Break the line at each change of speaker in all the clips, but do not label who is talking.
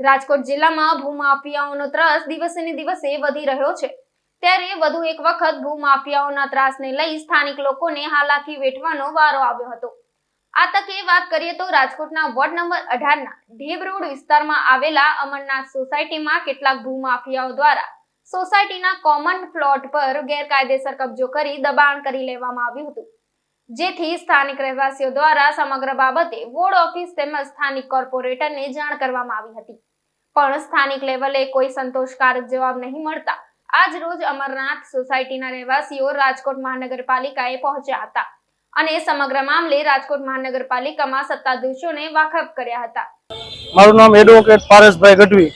રાજકોટ જિલ્લામાં ભૂમાફિયાઓનો ત્રાસ દિવસે ને દિવસે વધી રહ્યો છે. ત્યારે વધુ એક વખત ભૂમાફિયાઓના ત્રાસને લઈ સ્થાનિક લોકોને હાલાકી વેઠવાનો વારો આવ્યો હતો. આ તકે વાત કરીએ તો રાજકોટના વોર્ડ નંબર અઢારના ઢેબ રોડ વિસ્તારમાં આવેલા અમરનાથ સોસાયટીમાં કેટલાક ભૂમાફિયાઓ દ્વારા સોસાયટીના કોમન પ્લોટ પર ગેરકાયદેસર કબજો કરી દબાણ કરી લેવામાં આવ્યું હતું. જેથી સ્થાનિક રહેવાસીઓ દ્વારા સમગ્ર બાબતે વોર્ડ ઓફિસ તેમજ સ્થાનિક કોર્પોરેટરને જાણ કરવામાં આવી હતી. પણ સ્થાનિક લેવલે કોઈ સંતોષકારક જવાબ નહીં મળતા. આજ રોજ અમરનાથ સોસાયટીના રહેવાસીઓ રાજકોટ મહાનગરપાલિકાએ પહોંચ્યા હતા અને સમગ્ર મામલે રાજકોટ મહાનગરપાલિકામાં સત્તાધીશોને વાકેફ કર્યા હતા.
મારું નામ એડવોકેટ પારસભાઈ ગઢવી.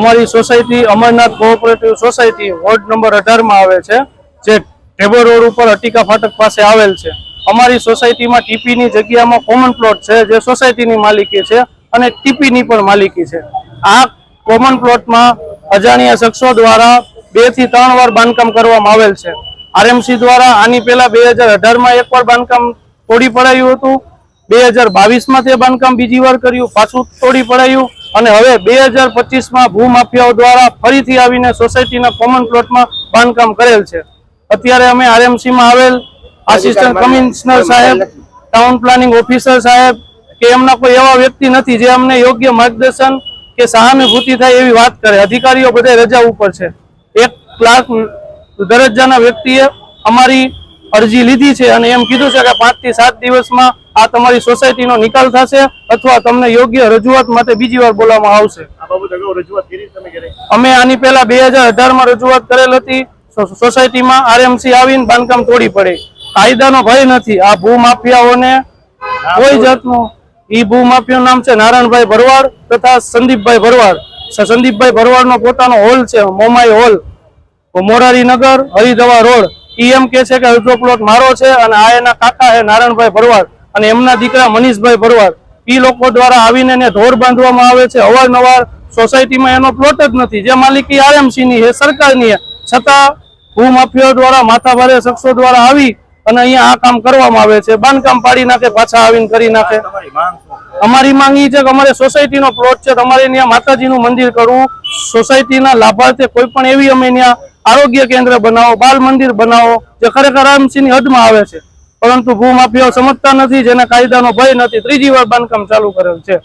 અમારી society Amarnath cooperative society ward number અઢારમાં આવે છે જે ટેબલ રોડ ઉપર અટીકા ફાટક પાસે આવેલ છે. અમારી સોસાયટીમાં ટીપીની જગ્યામાં કોમન પ્લોટ છે, જે સોસાયટીની માલિકી છે અને ટીપીની પણ માલિકી છે. આ કોમન પ્લોટમાં અજાણ્યા શખ્સો દ્વારા બેથી ત્રણ વાર બાંધકામ કરવામાં આવેલ છે. આરએમસી દ્વારા આની પહેલા બે હજાર અઢારમાં એક વાર બાંધકામ તોડી પડાયું હતું. બે હજાર બાવીસમાં તે બાંધકામ બીજી વાર કર્યું, પાછું તોડી પડાયું અને હવે બે હજાર પચીસમાં ભૂમાફિયાઓ દ્વારા ફરીથી આવીને સોસાયટીના કોમન પ્લોટમાં બાંધકામ કરેલ છે. અત્યારે અમે આરએમસીમાં આવેલ આસિસ્ટન્ટ કમિશનર સાહેબ ટાઉન પ્લાનિંગ ઓફિસર સાહેબ કે એમના કોઈ એવા વ્યક્તિ નથી જે અમને યોગ્ય માર્ગદર્શન કે સહાનુભૂતિ થાય એવી વાત કરે. અધિકારીઓ બધા રજા ઉપર છે. એક ક્લાર્ક દરજ્જાના વ્યક્તિએ અમારી અરજી લીધી છે અને એમ કીધું છે કે પાંચથી સાત દિવસમાં આ તમારી સોસાયટીનો નિકાલ થશે અથવા તમને યોગ્ય રજૂઆત માટે બીજી વાર બોલાવવામાં આવશે. અમે આની પહેલા બે હજાર અઢારમાં રજૂઆત કરેલ હતી. સોસાયટીમાં આરએમસી આવીને બાંધકામ તોડી પડે. કાયદાનો ભય નથી. આ ભૂમાફિયાઓને કોઈ જાતનું ઈ ભૂમાફિયાનું નામ છે નારાયણભાઈ ભરવાડ તથા સંદીપભાઈ ભરવાડ. સંદીપભાઈ ભરવાડનો પોતાનો હોલ છે મોમાઈ હોલ. મોરારીનગર હરિદવા રોડ. ઈ એમ કે છે કે અડધો પ્લોટ મારો છે અને આ એના કાકા છે નારાયણભાઈ ભરવાડ અને એમના દીકરા મનીષભાઈ ભરવાડ. ઈ લોકો દ્વારા આવીને એને ઢોર બાંધવામાં આવે છે. અવારનવાર સોસાયટીમાં એનો પ્લોટ જ નથી. જે માલિકી આરએમસી ની છે સરકારની છે. છતાં ભૂમાફિયાઓ દ્વારા માથાભારે શખ્સો દ્વારા આવી અને અહીંયા આ કામ કરવામાં આવે છે. બાંધકામ પાડી નાખે પાછા આવીને કરી નાખે. અમારી માંગ એ છે કે અમારે સોસાયટીનો પ્લોટ છે. તમારે ત્યાં માતાજીનું મંદિર કરવું. સોસાયટીના લાભાર્થે કોઈ પણ એવી અમે ત્યાં આરોગ્ય કેન્દ્ર બનાવો બાલ મંદિર બનાવો જે ખરેખર આરએમસીની હદમાં આવે છે. પરંતુ ભૂમાફીઓ સમજતા નથી જેને કાયદાનો ભય નથી. ત્રીજી વાર બાંધકામ ચાલુ કરેલ છે.